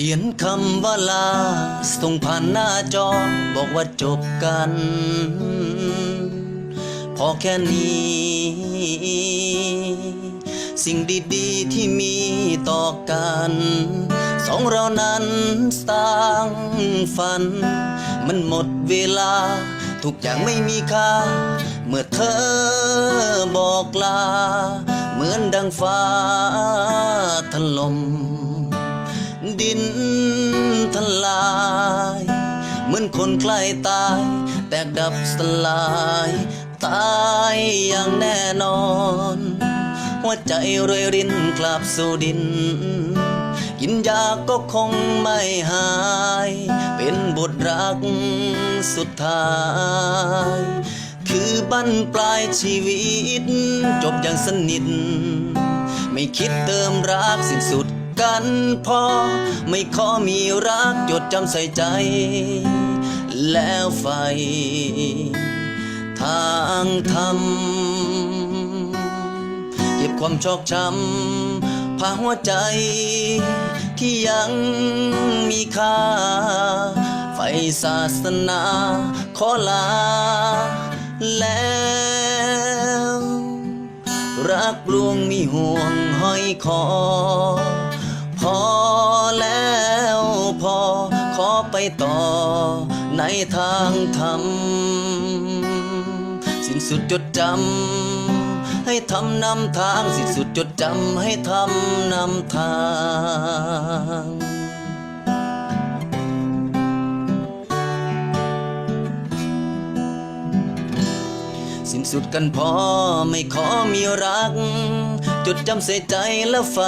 ขียนคำว่าลา ส่งผ่านหน้าจอ บอกว่าจบกัน พอแค่นี้ สิ่งดีๆที่มีต่อกัน สองเรานั้นสร้างฝัน มันหมดเวลา ทุกอย่างไม่มีค่า เมื่อเธอบอกลา เหมือนดังฟ้าถล่ม ดินทลาย เหมือนคนใกล้ตาย แตกดับสลาย ตายอย่างแน่นอน หัวใจรวยรินกลับสู่ดิน กินยาก็คงไม่หาย เป็นบทรักสุดท้ายคือบั้นปลายชีวิต จบอย่างสนิท ไม่คิดเติมรักสิ้นสุด กันพอ ไม่ขอมีรักจดจำใส่ใจ แล้วไฟ ทางธรรมเก็บความชอกช้ำพาหัวใจ ที่ยังมีค่า ไฟศาสนา ขอลา แล้วรักลวงมีห่วงห้อยคอ อแล้วพอ ขอไปต่อ ในทางธรรม สิ้นสุดจดจำ ให้ทำนำทาง สิ้นสุดจดจำ ให้ทำนำทางสิ้นสุดกันพอไม่ขอมีรัก จดจำใส่ใจและไฟ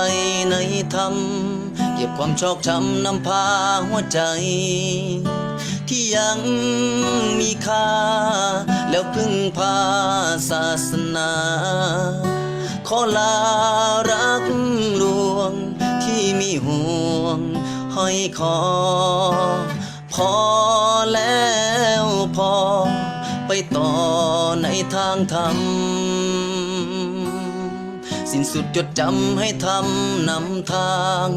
ในธรรมเก็บความชอกช้ำนำพาหัวใจ ที่ยังมีค่า แล้วพึ่งพาศาสนา ขอลารักลวง ที่มีห่วง ห้อยคอ พอแล้วพอ ไปต่อในทางธรรม สิ้นสุดจดจำให้ทำนำทาง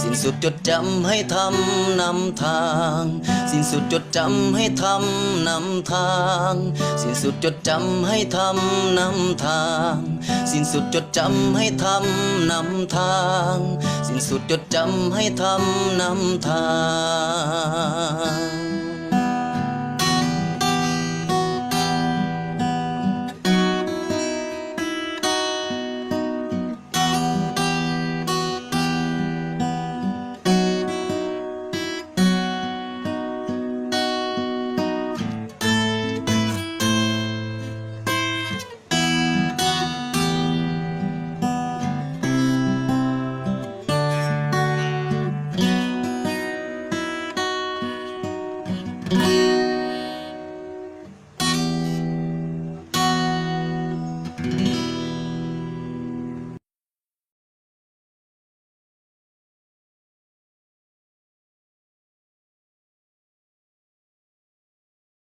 สิ้นสุดจดจำให้ทำนำทาง สิ้นสุดจดจำให้ทำนำทาง สิ้นสุดจดจำให้ทำนำทาง สิ้นสุดจดจำให้ทำนำทาง สิ้นสุดจดจำให้ทำนำทาง